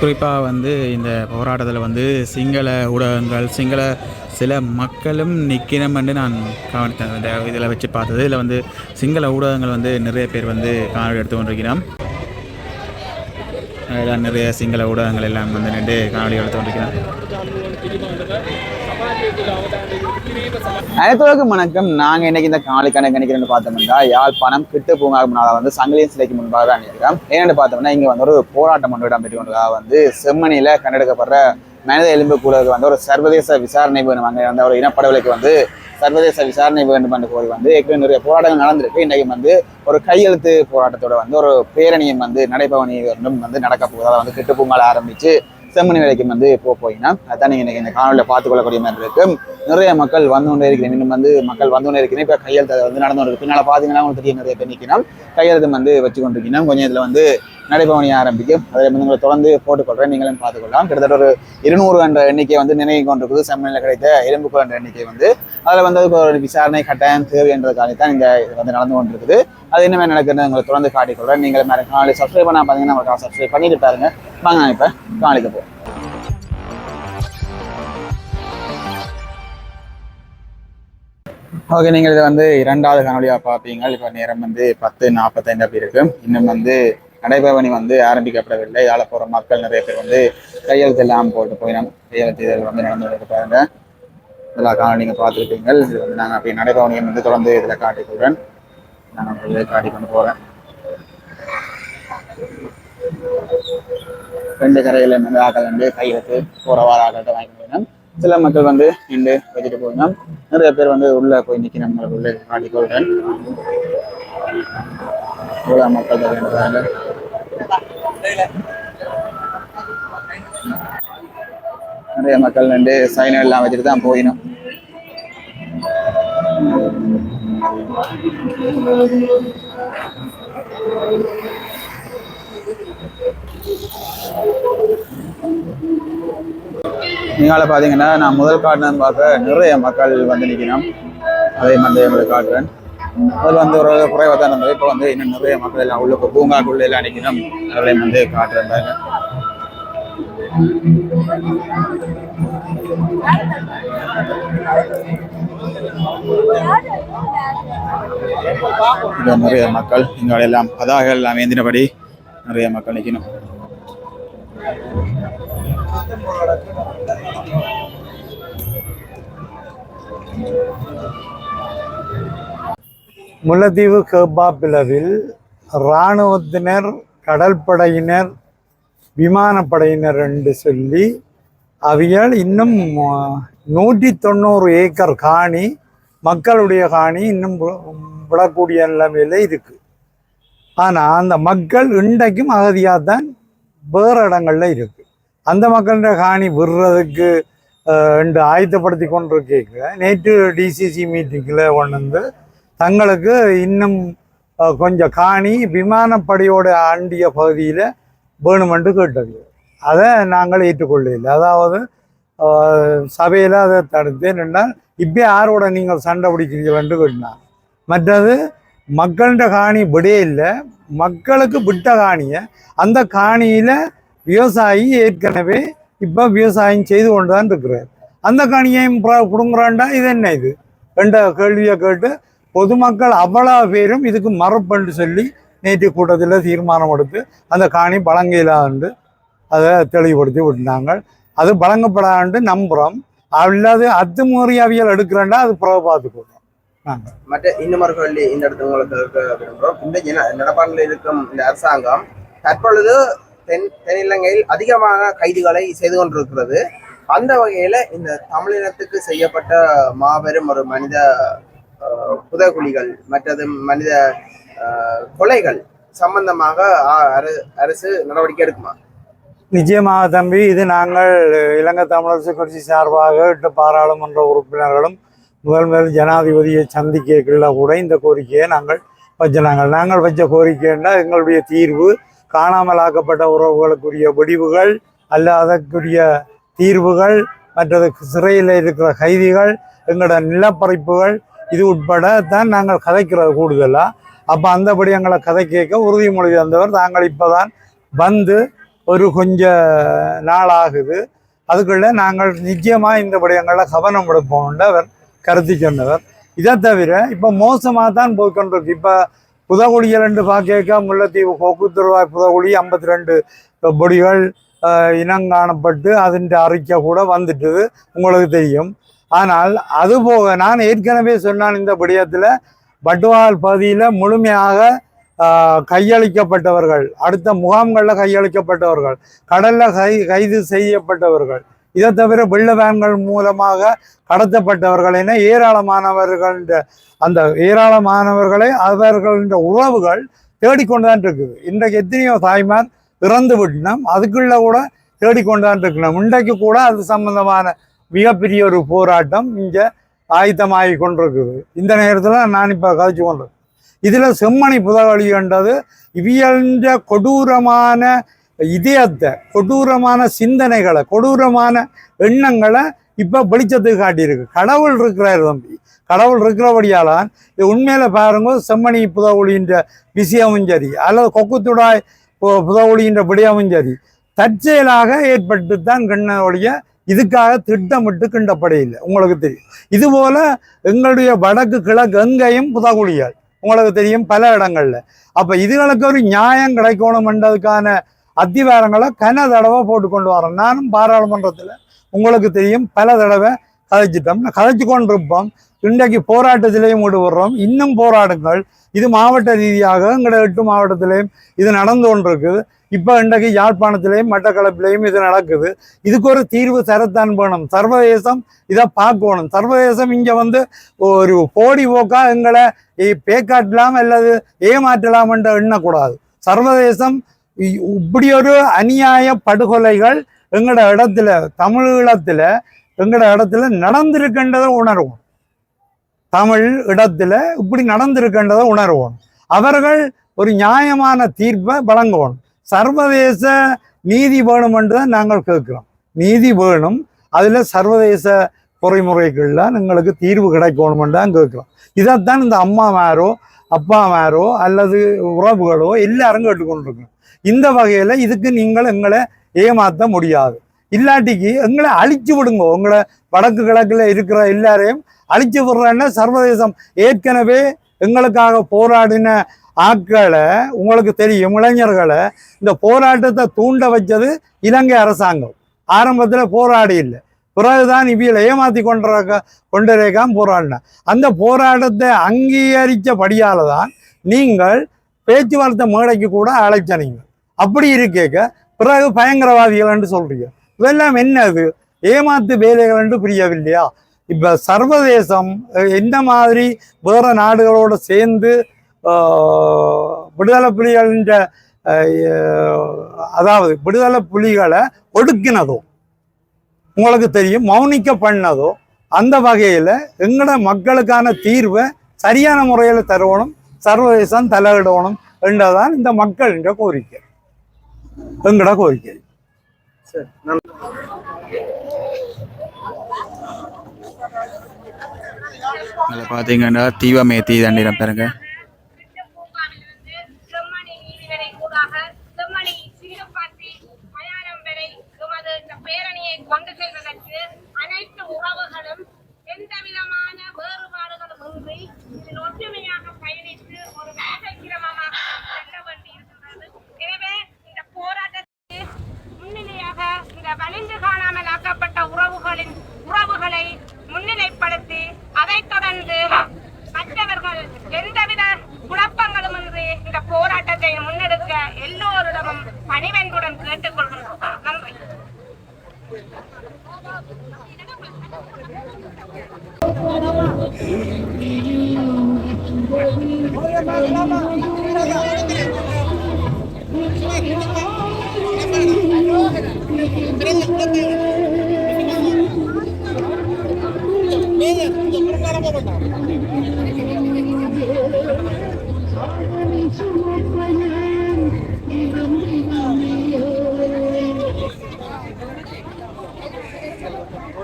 குறிப்பாக வந்து இந்த போராட்டத்தில் வந்து சிங்கள ஊடகங்கள் சிங்கள சில மக்களும் நிற்கணும்னு நான் கவனித்தேன். இந்த இதில் வச்சு பார்த்தது இதில் வந்து சிங்கள ஊடகங்கள் வந்து நிறைய பேர் வந்து காணொலி எடுத்து கொண்டிருக்கிறோம். நிறைய சிங்கள ஊடகங்கள் எல்லாம் வந்து நின்று காணொலி எடுத்து கொண்டிருக்கிறோம் அனைத்துலகம் வணக்கம். நாங்க இன்னைக்கு இந்த காலை கணக்கு நினைக்கிறேன்னு பார்த்தோம்னா யாழ்ப்பாணம் கிட்டு பூங்காக முன்னால் வந்து சங்கிலியன் சிலைக்கு முன்பாக தான் நிற்கிறோம் ஏன்னு பார்த்தோம்னா இங்க வந்து ஒரு போராட்டம் ஒன்று இடம்பெற்று கொண்டதாக வந்து செம்மணியில கண்டெடுக்கப்படுற மனித எலும்பு கூடலுக்கு வந்து ஒரு சர்வதேச விசாரணை வேணும் அங்கே அந்த ஒரு இனப்படுகொலைக்கு வந்து சர்வதேச விசாரணை வேண்டும் என்று கோரி வந்து ஏற்கனவே நிறைய போராட்டங்கள் நடந்திருக்கு. இன்றைக்கு வந்து ஒரு கையெழுத்து போராட்டத்தோட வந்து ஒரு பேரணியும் வந்து நடைபவனி வந்து நடக்க போகுது. அதை வந்து கிட்டு பூங்கால ஆரம்பிச்சு செம்மணி வேலைக்கும் வந்து போக போயின்னா அதான் நீங்கள் இன்னைக்கு இந்த காணொலியில் பார்த்துக்கொள்ளக்கூடிய மாதிரி இருக்கு. நிறைய மக்கள் வந்து கொண்டே இருக்கிறேன் இன்னும் வந்து மக்கள் வந்து கொண்டே இருக்கிறேன் இப்போ கையெழுத்து வந்து நடந்து கொண்டு இருக்கு பின்னால் பார்த்தீங்கன்னா உங்களுக்கு தெரியும் நிறைய பேர் நிற்கணும் கையெழுத்து வந்து வச்சு கொண்டிருக்கணும் கொஞ்சம் இதில் வந்து நடைபவனி ஆரம்பிக்கும். அதில் வந்து உங்களை தொடர்ந்து போட்டுக்கொள்றேன். நீங்களும் பார்த்துக்கொள்ளலாம். கிட்டத்தட்ட ஒரு இருநூறு என்ற எண்ணிக்கை வந்து நினைவு கொண்டிருக்குது. சமநிலையில் கிடைத்த எலும்புக்குள் என்ற எண்ணிக்கை வந்து. அதில் வந்து ஒரு விசாரணை கட்டாயம் தேவை என்றதுக்காக தான் இங்கே இது வந்து நடந்து கொண்டிருக்குது. அது என்னமே நடக்குதுன்னு உங்களை தொடர்ந்து காட்டிக்கொள்றேன். நீங்கள் மேலே காணொலி சப்ஸ்கிரைப் பண்ணால் பார்த்தீங்கன்னா உங்களுக்கு சப்ஸ்கிரைப் பண்ணிட்டு பாருங்க. வாங்க நான் இப்போ காணொலிக்கு போகிறேன் ஓகே நீங்கள் இதை வந்து இரண்டாவது காணொலியாக பார்ப்பீங்க. இப்போ நேரம் வந்து பத்து நாற்பத்தைந்து அப்படி இருக்கு. இன்னும் வந்து நடைபவனி வந்து ஆரம்பிக்கப்படவில்லை. இதால போகிற மக்கள் நிறைய பேர் வந்து கையெழுத்து எல்லாம் போட்டு போயிடும் கையெழுத்து இதில் வந்து நடந்து பாருங்க. இதெல்லாம் காணொலி நீங்கள் பார்த்துருப்பீங்க இது வந்து நாங்கள் அப்படி நடைபவனியை வந்து தொடர்ந்து இதில் காட்டிக்கொள்கிறேன். நான் உங்களுக்கு காட்டி கொண்டு போகிறேன் ரெண்டு கரையில் வந்து ஆக்கள் வந்து கையெழுத்து போகிற வார ஆக்கள்கிட்ட வாங்கி போயிடும் சில மக்கள் வந்து நின்று வச்சுட்டு போயிடும் நிறைய பேர் வந்து உள்ள போய் நிற்கணும் நம்மளுக்கு உள்ள காட்டிக்கொள்கிறேன் இவ்வளோ மக்கள் தொகை இருக்கிறாங்க நிறைய மக்கள் நின்று சைனம் எல்லாம் வச்சுட்டு தான் போயினும். நீங்கள பார்த்தீங்கன்னா நான் முதல் காட்டினு பார்க்க நிறைய மக்கள் வந்து நிற்கணும். அதே மாதிரி உங்களுக்கு காட்டுறேன். அதில் வந்து ஒரு குறைவாக தான் இருந்தது. இப்போ வந்து இன்னும் நிறைய மக்கள் எல்லாம் உள்ள இப்போ பூங்காக்குள்ள எல்லாம் நிற்கணும் அதில் வந்து காட்டுறாங்க நிறைய மக்கள் இங்கே எல்லாம் பதாக எல்லாம் ஏந்தினபடி நிறைய மக்கள் நிற்கணும். முல்லைத்தீவு பிளவில் இராணுவத்தினர் கடற்படையினர் விமானப்படையினர் என்று சொல்லி அவையால் இன்னும் நூற்றி தொண்ணூறு ஏக்கர் காணி மக்களுடைய காணி இன்னும் விடக்கூடிய நிலைமையில் இருக்குது ஆனால் அந்த மக்கள் இன்றைக்கும் அகதியாக தான் வேறு இடங்களில் இருக்குது அந்த மக்களுடைய காணி விடுறதுக்கு என்று ஆயத்தப்படுத்தி கொண்டிருக்க நேற்று டிசிசி மீட்டிங்கில் கொண்டு வந்து தங்களுக்கு இன்னும் கொஞ்சம் காணி விமானப்படையோட ஆண்டிய பகுதியில் வேணுமென்று கேட்டது. அதை நாங்கள் ஏற்றுக்கொள்ளவில்லை. அதாவது சபையில் அதை தடுத்து என்றால் இப்போ யாரோட நீங்கள் சண்டை பிடிக்கிறீங்கள்னு கேட்டினாங்க மற்றது மக்கள்கிட்ட காணி விடே இல்லை. மக்களுக்கு விட்ட காணியை அந்த காணியில் விவசாயி ஏற்கனவே இப்போ விவசாயம் செய்து கொண்டு தான் இருக்கிறார். அந்த காணியையும் கொடுங்குறான்டா இது என்ன இது? என்ற கேள்வியை கேட்டு பொதுமக்கள் அவ்வளோ பேரும் இதுக்கு மறுப்புன்னு சொல்லி நேற்று கூட்டத்தில் தீர்மானம் எடுத்து அந்த காணி வழங்கலாண்டு அதை தெளிவுபடுத்தி விட்டாங்க. அது வழங்கப்படாண்டு நம்புகிறோம் அல்லது அத்துமீறி அவியல் எடுக்கிறேன்டா அது புறவை பார்த்துக்கணும் மற்ற இன்னும் இந்த இடத்துல உங்களுக்கு விரும்புகிறோம். இந்த நடப்பாண்டில் இருக்கும் இந்த அரசாங்கம்? தற்பொழுது தென் தென்னிலங்கையில் அதிகமான கைதிகளை செய்து கொண்டிருக்கிறது. அந்த வகையில இந்த தமிழினத்துக்கு செய்யப்பட்ட மாபெரும் ஒரு மனித புதகுலிகள் மற்றது மனித கொலைகள் சம்பந்தமாக அரசு நடவடிக்கை எடுக்குமா? நிச்சயமாக தம்பி இது நாங்கள் இலங்கை தமிழரசு கட்சி சார்பாக எட்டு பாராளுமன்ற உறுப்பினர்களும் முதல் முதல் ஜனாதிபதியை சந்திக்கக்குள்ள கூட இந்த கோரிக்கையை நாங்கள் வச்சினாங்க நாங்கள் வச்ச கோரிக்கைன்னா எங்களுடைய தீர்வு காணாமலாக்கப்பட்ட உறவுகளுக்குரிய முடிவுகள் அல்ல அதற்குரிய தீர்வுகள் மற்றது சிறையில் இருக்கிற கைதிகள் எங்களோட நிலப்பரப்புகள் இது உட்பட தான் நாங்கள் கதைக்கிறது கூடுதலாக அப்போ அந்தபடி எங்களை கதை கேட்க உறுதிமொழி தந்தவர். நாங்கள் இப்போ தான் வந்து ஒரு கொஞ்ச நாள் ஆகுது. அதுக்குள்ளே நாங்கள் நிச்சயமாக இந்த விடயங்களில் கவனம் எடுப்போம்னு அவர் கருத்து சொன்னவர். இதை தவிர இப்போ மோசமாக தான் போய்கொண்டிருக்கு இப்போ புதகுழியை ரெண்டு பார்க்க முல்லைத்தீவு கொக்குத்துருவாய் புதகுழி ஐம்பத்தி ரெண்டு பொடிகள் இனம் இனங்காணப்பட்டு அதன் அறிக்கை கூட வந்துட்டுது. உங்களுக்கு தெரியும். ஆனால் அதுபோக நான் ஏற்கனவே சொன்னான் இந்த விடயத்தில் பட்டுவால் பகுதியில் முழுமையாக கையளிக்கப்பட்டவர்கள் அடுத்த முகாம்களில் கையளிக்கப்பட்டவர்கள் கடலில் கை கைது செய்யப்பட்டவர்கள் இதை தவிர வெள்ள வேன்கள் மூலமாக கடத்தப்பட்டவர்கள் என ஏராளமானவர்கள் அந்த ஏராளமானவர்களை அவர்களின் உறவுகள் தேடிக்கொண்டுதான் இருக்குது. இன்றைக்கு எத்தனையோ தாய்மார் இறந்து விட்டோம் அதுக்குள்ள கூட தேடிக்கொண்டுதான் இருக்கணும் இன்றைக்கு கூட அது சம்பந்தமான மிகப்பெரிய ஒரு போராட்டம் இங்கே ஆயத்தமாகி கொண்டிருக்குது. இந்த நேரத்தில் நான் இப்போ கதைச்சு கொண்டிருக்கேன். இதில் செம்மணி புதவழின்றது இவியன்ற கொடூரமான இதயத்தை கொடூரமான சிந்தனைகளை கொடூரமான எண்ணங்களை இப்போ வெளிச்சத்துக்கு காட்டியிருக்கு. கடவுள் இருக்கிறார் தம்பி. கடவுள் இருக்கிறபடியாலான் இது உண்மையில பாருங்க செம்மணி புதவொளின்ற விஷயமும் சரி அல்லது கொக்குத்துடாய் பு- விடயமும் சரி தற்செயலாக ஏற்பட்டு தான் கண்ண ஒழிய இதுக்காக திட்டமிட்டு கிண்டப்படையில்லை. உங்களுக்கு தெரியும். இதுபோல் எங்களுடைய வடக்கு கிழக்கு எங்கேயும் புதகுழியால் உங்களுக்கு தெரியும் பல இடங்கள்ல. அப்ப இதுகளுக்கு ஒரு நியாயம் கிடைக்கணும்ன்றதுக்கான அத்திவாரங்களை கன தடவை போட்டு கொண்டு வரோம் நானும் பாராளுமன்றத்தில் உங்களுக்கு தெரியும் பல தடவை கதைச்சிட்டோம் கதைச்சு கொண்டிருப்போம். இன்றைக்கு போராட்டத்திலையும் ஈடுபடுறோம். இன்னும் போராட்டங்கள் இது மாவட்ட ரீதியாக எங்களோட எட்டு மாவட்டத்திலையும் இது நடந்து கொண்டிருக்குது. இப்போ இன்றைக்கு யாழ்ப்பாணத்திலையும் மட்டக்களப்பிலையும் இது நடக்குது. இதுக்கு ஒரு தீர்வு தரத்தான் வேணும். சர்வதேசம் இதை பார்க்கணும். சர்வதேசம் இங்கே வந்து ஒரு போடி போக்கா எங்களை பேக்காட்டலாம் அல்லது ஏமாற்றலாம் என்று எண்ணக்கூடாது. சர்வதேசம் இப்படி ஒரு அநியாய படுகொலைகள் எங்களோட இடத்துல தமிழ் தமிழீழத்துல எங்களோட இடத்துல நடந்திருக்கின்றதை உணர்வோம். தமிழ் இடத்துல இப்படி நடந்திருக்கின்றதை உணர்வோம். அவர்கள் ஒரு நியாயமான தீர்ப்பை வழங்கணும் சர்வதேச நீதி வேணும் என்று தான் நாங்கள் கேட்கிறோம். நீதி வேணும். அதில் சர்வதேச பொறைமுறைகளில் எங்களுக்கு தீர்வு கிடைக்கணும் தான் கேட்குறோம். இதைத்தான் இந்த அம்மாமாரோ அப்பாமாரோ அல்லது உறவுகளோ எல்லாரும் கேட்டுக்கொண்டிருக்கணும் இந்த வகையில் இதுக்கு நீங்கள் எங்களை ஏமாற்ற முடியாது. இல்லாட்டிக்கு எங்களை அழிச்சு விடுங்க. உங்களை வடக்கு கிழக்கில் இருக்கிற எல்லாரையும் அழிச்சு விடுறேன்னா சர்வதேசம் ஏற்கனவே எங்களுக்காக போராடின ஆட்களை உங்களுக்கு தெரியும் இளைஞர்களை இந்த போராட்டத்தை தூண்ட வச்சது இலங்கை அரசாங்கம். ஆரம்பத்தில் போராடி இல்லை. பிறகுதான் இவியில் ஏமாற்றி கொண்டிருக்க கொண்டிருக்காம போராடின அந்த போராட்டத்தை அங்கீகரித்தபடியால் தான் நீங்கள் பேச்சுவார்த்தை மேடைக்கு கூட அழைச்சனீங்க. அப்படி இருக்கேக்க பிறகு பயங்கரவாதிகள் என்று சொல்றீங்க. இதெல்லாம் என்னது? ஏமாத்து வேலைகள் என்று புரியவில்லையா? இப்ப சர்வதேசம் எந்த மாதிரி வேற நாடுகளோடு சேர்ந்து விடுதலை புலிகளின்ற அதாவது விடுதலை புலிகளை ஒடுக்கினதோ உங்களுக்கு தெரியும் மௌனிக்க பண்ணதோ அந்த வகையில் எங்களோட மக்களுக்கான தீர்வை சரியான முறையில் தருவணும் சர்வதேசம் தலையிடணும் என்றதான் இந்த மக்களின் கோரிக்கை. எங்களோட கோரிக்கை. சரி நன்றி. அதில் பார்த்தீங்கன்னா தீவமே தண்டிடம் பாருங்க.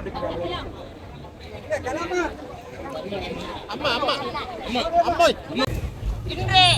இன்று பதினைந்து பதினாறு வருடங்களை கடந்த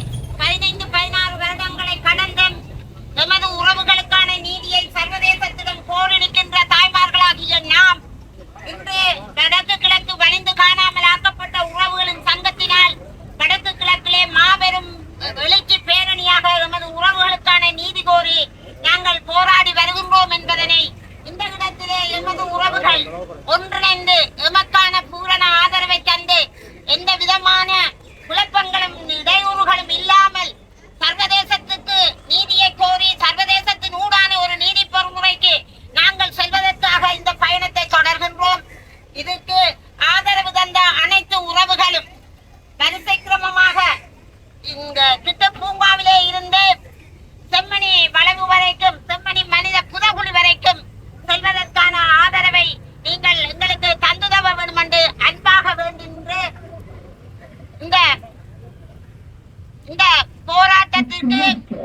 இந்த போராட்டத்திற்கு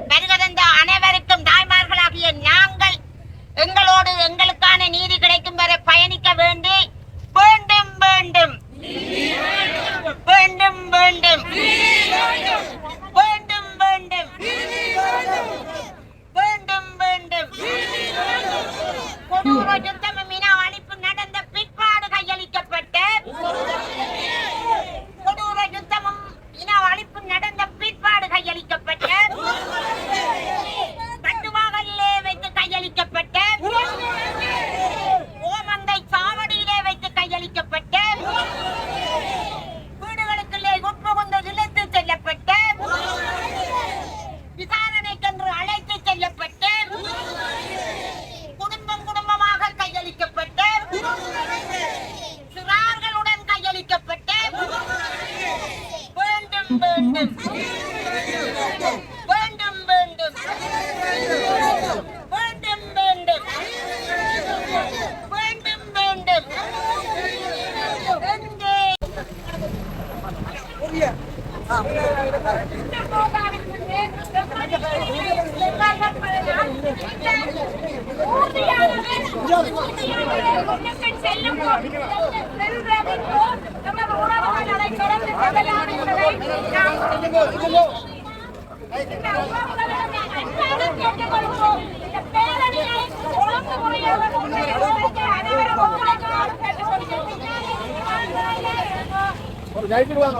வருகிறந்த அனைவருக்கும் தாய்மார்களாகிய நாங்கள் எங்களோடு எங்களுக்கான நீதி கிடைக்கும் வரை பயணிக்க வேண்டி வேண்டும் வேண்டும். வேண்டும் வேண்டும். வேண்டும் வேண்டும். வேண்டும் வேண்டும். கொடூர ஜெயிச்சிருவாங்க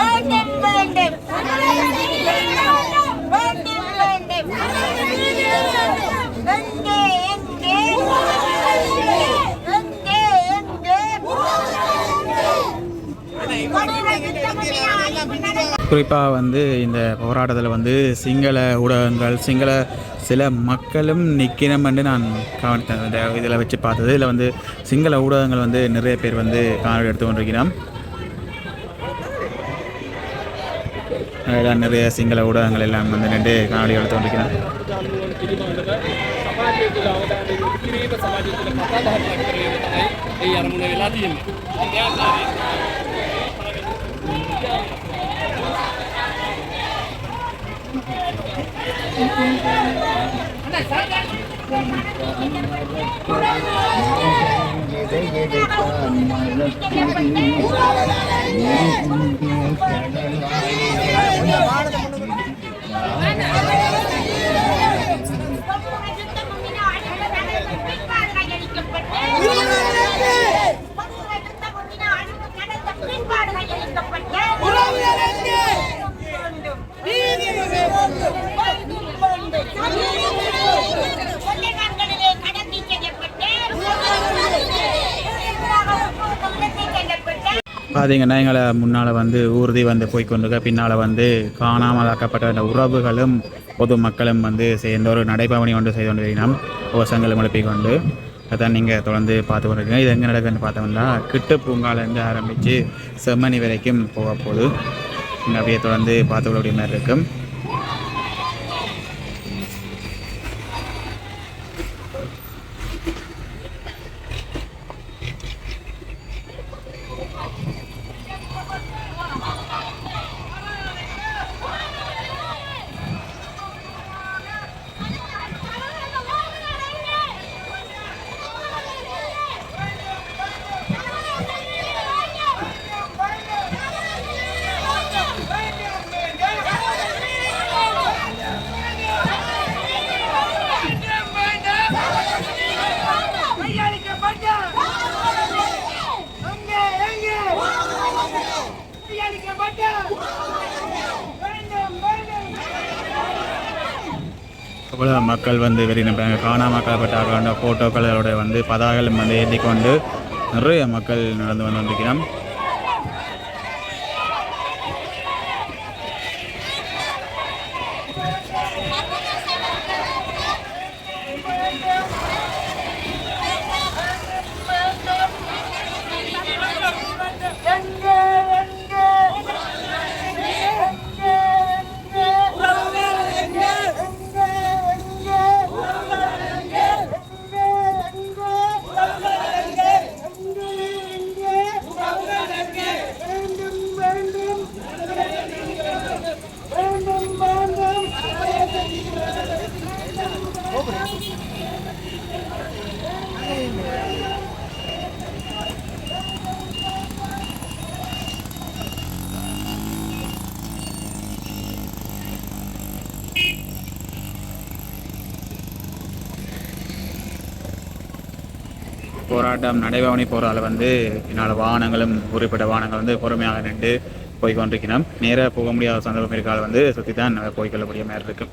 வேண்டும் வேண்டும் வேண்டும் வேண்டும் எங்கே எங்கே எங்கே எங்கே குறிப்பாக வந்து இந்த போராட்டத்தில் வந்து சிங்கள ஊடகங்கள் சிங்கள சில மக்களும் நிற்கணும்னு நான் கவனித்தேன் இதில் வச்சு பார்த்தது. இதில் வந்து சிங்கள ஊடகங்கள் வந்து நிறைய பேர் வந்து காணொலி எடுத்து கொண்டிருக்கிறான். அதெல்லாம் நிறைய சிங்கள ஊடகங்கள் எல்லாம் வந்து நின்று காணொலி எடுத்து கொண்டிருக்கிறேன். ಸಮಾಜದಲ್ಲಿ கடலாய் பார்த்தீங்கன்னா எங்களை முன்னால் வந்து ஊர்தி வந்து போய் கொண்டுக்க பின்னால் வந்து காணாமலாக்கப்பட்ட அந்த உறவுகளும் பொதுமக்களும் வந்து சேர்ந்த ஒரு நடைபவனி ஒன்று செய்து கொண்டிருக்கிறோம் கோஷங்களும் எழுப்பி கொண்டு அதான் நீங்கள் தொடர்ந்து பார்த்து கொண்டிருக்கீங்க. இது எங்கே நடக்குதுன்னு பார்த்தோம்னா கிட்டு பூங்காலேருந்து ஆரம்பித்து செம்மணி வரைக்கும் போக போகுது நீங்கள் அப்படியே தொடர்ந்து பார்த்து கொள்ளக்கூடிய மாதிரி இருக்கும். எவ்வளோ மக்கள் வந்து வெளியிட்டாங்க காணாமக்கப்பட்ட ஃபோட்டோக்களோட வந்து பதாகளும் வந்து ஏற்றி கொண்டு நிறைய மக்கள் நடந்து வந்து கொண்டிருக்கிறோம் போராட்டம் நடைபவனி போகிறால வந்து என்னால் வாகனங்களும் குறிப்பிட்ட வாகனங்கள் வந்து பொறுமையாக நின்று போய் கொண்டிருக்கணும் நேராக போக முடியாத சந்தர்ப்பம் இருக்கால வந்து சுற்றி தான் போய்கொள்ளக்கூடிய மாதிரி இருக்கும்.